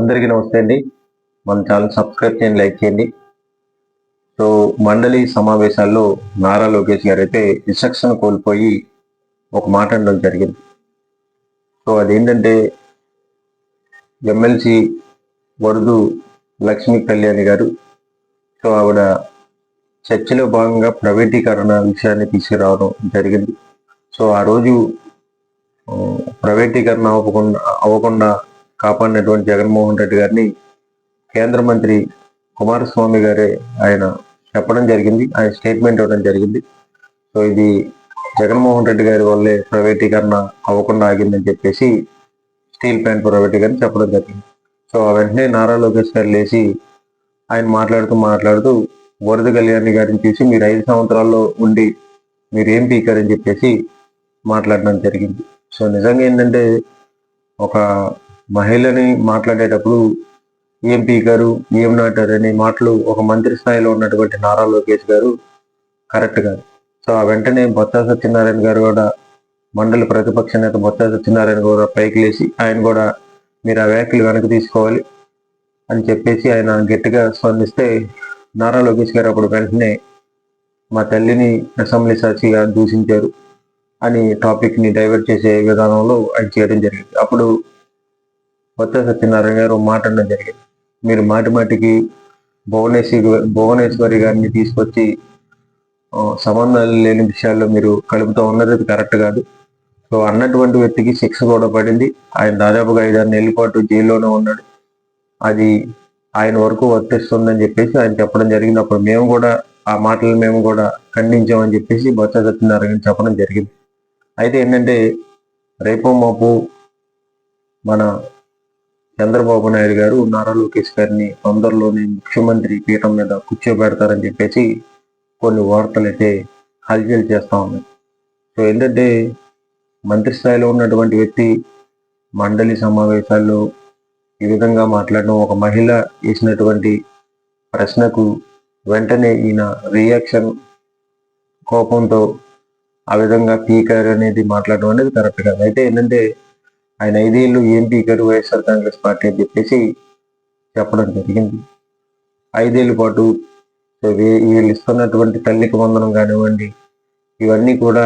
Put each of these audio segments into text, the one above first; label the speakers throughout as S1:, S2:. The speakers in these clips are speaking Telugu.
S1: అందరికీ నమస్తే అండి. మన ఛానల్ సబ్స్క్రైబ్ చేయండి లైక్ చేయండి. సో మండలి సమావేశాల్లో నారా లోకేష్ గారు అయితే విచక్షణ కోల్పోయి ఒక మాట అనడం జరిగింది. సో అదేంటంటే ఎమ్మెల్సీ వరదు లక్ష్మీ కళ్యాణి గారు సో ఆవిడ చర్చలో భాగంగా ప్రైవేటీకరణ విషయాన్ని తీసుకురావడం జరిగింది. సో ఆ రోజు ప్రైవేటీకరణ అవ్వకుండా అవ్వకుండా కాపాడినటువంటి జగన్మోహన్ రెడ్డి గారిని కేంద్ర మంత్రి కుమారస్వామి గారే ఆయన చెప్పడం జరిగింది ఆయన స్టేట్మెంట్ ఇవ్వడం జరిగింది. సో ఇది జగన్మోహన్ రెడ్డి గారి వల్లే ప్రైవేటీకరణ అవ్వకుండా ఆగిందని చెప్పేసి స్టీల్ ప్లాంట్ ప్రైవేటీకరణ చెప్పడం జరిగింది. సో ఆ వెంటనే నారా లోకేష్ గారు లేచి ఆయన మాట్లాడుతూ మాట్లాడుతూ వరద కళ్యాణి గారిని చూసి మీరు ఐదు సంవత్సరాల్లో ఉండి మీరు ఏం పీకారని చెప్పేసి మాట్లాడడం జరిగింది. సో నిజంగా ఏంటంటే ఒక మహిళని మాట్లాడేటప్పుడు ఏం పీకారు ఏం నాటారు అనే మాటలు ఒక మంత్రి స్థాయిలో ఉన్నటువంటి నారా లోకేష్ గారు కరెక్ట్ కాదు సో ఆ వెంటనే బొత్స సత్యనారాయణ గారు కూడా మండలి ప్రతిపక్ష నేత బొత్స సత్యనారాయణ కూడా పైకి లేచి ఆయన కూడా మీరు ఆ వ్యాఖ్యలు వెనక్కి తీసుకోవాలి అని చెప్పేసి ఆయన గట్టిగా స్పందిస్తే నారా లోకేష్ గారు అప్పుడు వెంటనే మా తల్లిని అసెంబ్లీ సాక్షిగా దూషించారు అని టాపిక్ని డైవర్ట్ చేసే విధానంలో ఆయన చేయడం జరిగింది. అప్పుడు కొత్త సత్యనారాయణ గారు ఒక మాట జరిగింది. మీరు మాటి మాటికి భువనేశ్వరి భువనేశ్వరి గారిని తీసుకొచ్చి సంబంధాలు లేని విషయాల్లో మీరు కలుపుతూ ఉన్నది అది కరెక్ట్ కాదు. సో అన్నటువంటి వ్యక్తికి శిక్ష కూడా పడింది. ఆయన దాదాపుగా ఐదారు నెలల పాటు జైల్లోనే ఉన్నాడు. అది ఆయన వరకు వర్తిస్తుందని చెప్పేసి ఆయన చెప్పడం జరిగింది. అప్పుడు మేము కూడా ఆ మాటలు మేము కూడా ఖండించామని చెప్పేసి బొత్స సత్యనారాయణ చెప్పడం జరిగింది. అయితే ఏంటంటే రేపు మాపు మన చంద్రబాబు నాయుడు గారు నారా లోకేష్ గారిని తొందరలోనే ముఖ్యమంత్రి పీఠం మీద కూర్చోబెడతారని చెప్పేసి కొన్ని వార్తలు అయితే హల్చల్ చేస్తా ఉన్నాయి. సో ఏంటంటే మంత్రి స్థాయిలో ఉన్నటువంటి వ్యక్తి మండలి సమావేశాల్లో ఈ విధంగా మాట్లాడడం ఒక మహిళ వేసినటువంటి ప్రశ్నకు వెంటనే ఈయన రియాక్షన్ కోపంతో ఆ విధంగా పీకర్ అనేది మాట్లాడడం అనేది కరెక్ట్ కాదు. అయితే ఏంటంటే ఆయన ఐదేళ్ళు ఏం పీకర్ వైఎస్ఆర్ కాంగ్రెస్ పార్టీ అని చెప్పేసి చెప్పడం జరిగింది. ఐదేళ్ళు పాటు వీళ్ళు ఇస్తున్నటువంటి తల్లికి వందనం కానివ్వండి ఇవన్నీ కూడా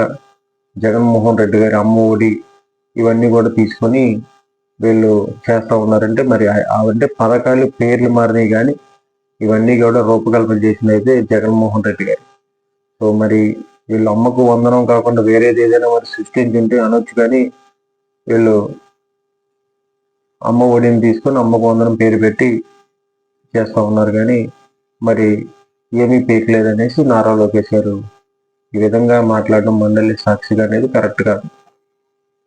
S1: జగన్మోహన్ రెడ్డి గారి అమ్మ ఒడి ఇవన్నీ కూడా తీసుకొని వీళ్ళు చేస్తూ ఉన్నారంటే మరి ఆ- అవంటే పథకాలు పేర్లు మారినాయి కానీ ఇవన్నీ కూడా రూపకల్పన చేసింది అయితే జగన్మోహన్ రెడ్డి గారు. సో మరి వీళ్ళు అమ్మకు వందనం కాకుండా వేరేది ఏదైనా మరి సృష్టించుంటే అనొచ్చు కానీ వీళ్ళు అమ్మ ఒడిని తీసుకొని అమ్మ కొందరం పేరు పెట్టి చేస్తా ఉన్నారు కానీ మరి ఏమీ పీకలేదు అనేసి నారా లోకేష్ గారు ఈ విధంగా మాట్లాడడం మండలి సాక్షిగా అనేది కరెక్ట్ కాదు.